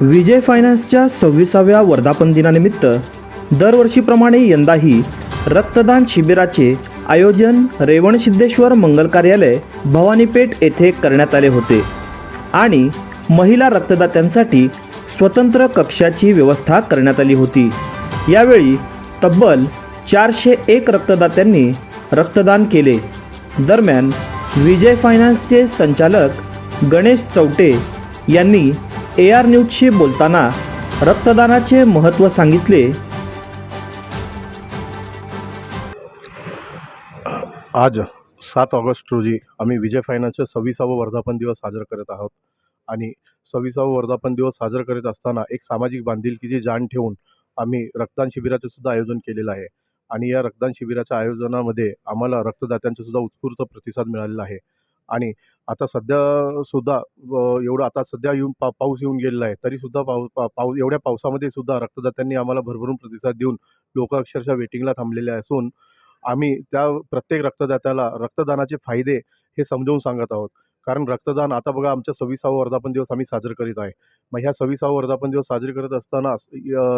विजय फायनान्सच्या सव्वीसाव्या वर्धापन दिनानिमित्त दरवर्षीप्रमाणे यंदाही रक्तदान शिबिराचे आयोजन रेवणसिद्धेश्वर मंगल कार्यालय भवानीपेठ येथे करण्यात आले होते आणि महिला रक्तदात्यांसाठी स्वतंत्र कक्षाची व्यवस्था करण्यात आली होती. यावेळी तब्बल चारशे एक रक्तदात्यांनी रक्तदान केले. दरम्यान विजय फायनान्सचे संचालक गणेश चौटे यांनी ए आर न्यूजशी बोलताना रक्तदानाचे महत्त्व सांगितले. आज सात ऑगस्ट रोजी आम्ही विजय फायनान्सचे सव्वीसावं वर्धापन दिवस साजरा करत आहोत. आणि सव्वीसावं वर्धापन दिवस साजरा करत असताना एक सामाजिक बांधिलकीची जाण ठेवून आम्ही रक्तदान शिबिराचे सुद्धा आयोजन केलेलं आहे. आणि या रक्तदान शिबिराच्या आयोजनामध्ये आम्हाला रक्तदात्यांचा सुद्धा उत्स्फूर्त प्रतिसाद मिळालेला आहे. आणि आता सध्या सुद्धा व एवढं आता सध्या येऊन पा पाऊस येऊन गेलेला आहे तरीसुद्धा पाऊ पा पाऊस एवढ्या पावसामध्ये सुद्धा रक्तदात्यांनी आम्हाला भरभरून प्रतिसाद देऊन लोक अक्षरशः वेटिंगला थांबलेले असून आम्ही त्या प्रत्येक रक्तदात्याला रक्तदानाचे फायदे हे समजावून सांगत आहोत. कारण रक्तदान आता बघा आमच्या सव्वीसावं वर्धापन दिवस आम्ही साजरे करीत आहे. मग ह्या सव्वीसावं वर्धापन दिवस साजरे करत असताना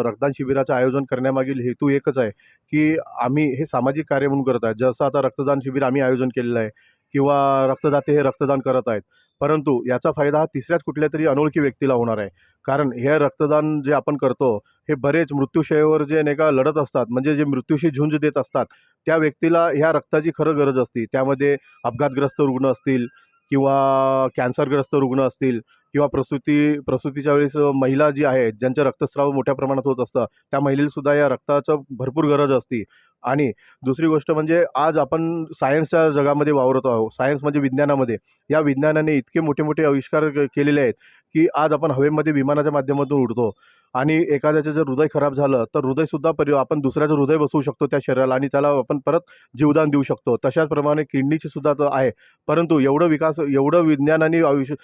रक्तदान शिबिराचं आयोजन करण्यामागील हेतू एकच आहे की आम्ही हे सामाजिक कार्य म्हणून करत आहे. जसं आता रक्तदान शिबिर आम्ही आयोजन केलेलं आहे किंवा रक्तदाते हे रक्तदान करत आहेत. परंतु याचा फायदा हा तिसऱ्याच कुठल्या तरी अनोळखी व्यक्तीला होणार आहे. कारण हे रक्तदान जे आपण करतो हे बरेच मृत्यूशयेवर जे नाही का लढत असतात म्हणजे जे मृत्यूशी झुंज देत असतात त्या व्यक्तीला ह्या रक्ताची खरं गरज असते. त्यामध्ये अपघातग्रस्त रुग्ण असतील किंवा कॅन्सरग्रस्त रुग्ण असतील किंवा प्रसूती प्रसूतीच्या वेळेस महिला जी आहे ज्यांचं रक्तस्राव मोठ्या प्रमाणात होत असतं त्या महिलेलासुद्धा या रक्ताचं भरपूर गरज असते. आणि दुसरी गोष्ट म्हणजे आज आपण सायन्सच्या जगामध्ये वावरत आहोत सायन्स म्हणजे विज्ञानामध्ये. या विज्ञानाने इतके मोठे मोठे आविष्कार केलेले आहेत की आज आपण हवेमध्ये विमानाच्या माध्यमातून उडतो. आणि एखाद्याचं जर हृदय खराब झालं तर हृदयसुद्धा परि आपण दुसऱ्याचं हृदय बसवू शकतो त्या शरीराला आणि त्याला आपण परत जीवदान देऊ शकतो. तशाचप्रमाणे किडनीची सुद्धा तर आहे. परंतु एवढं विकास एवढं विज्ञानाने आयुष्य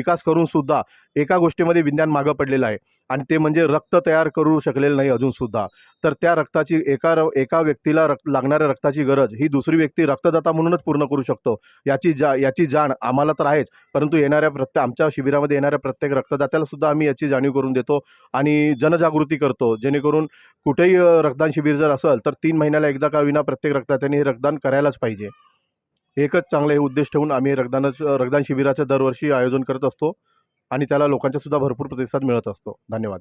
विकास करून सुद्धा एका गोष्टीमध्ये विज्ञान मागं पडलेलं आहे. आणि ते म्हणजे रक्त तयार करू शकलेलं नाही अजूनसुद्धा तर त्या रक्ताची एका र एका व्यक्तीला रक्त लागणाऱ्या रक्ताची गरज ही दुसरी व्यक्ती रक्तदाता म्हणूनच पूर्ण करू शकतो. याची जा याची जाण आम्हाला तर आहेच. परंतु येणाऱ्या प्रत्येक आमच्या शिबिरामध्ये येणाऱ्या प्रत्येक रक्तदात्याला सुद्धा आम्ही याची जाणीव करून देतो आणि जनजागृती करतो. जेणेकरून कुठेही रक्तदान शिबिर जर असेल तर तीन महिन्याला एकदा का विना प्रत्येक रक्तदात्याने हे रक्तदान करायलाच पाहिजे. एकच चांगलं हे उद्देश ठेवून आम्ही रक्तदानाचं रक्तदान शिबिराचं दरवर्षी आयोजन करत असतो आणि त्याला लोकांचासुद्धा भरपूर प्रतिसाद मिळत असतो. धन्यवाद.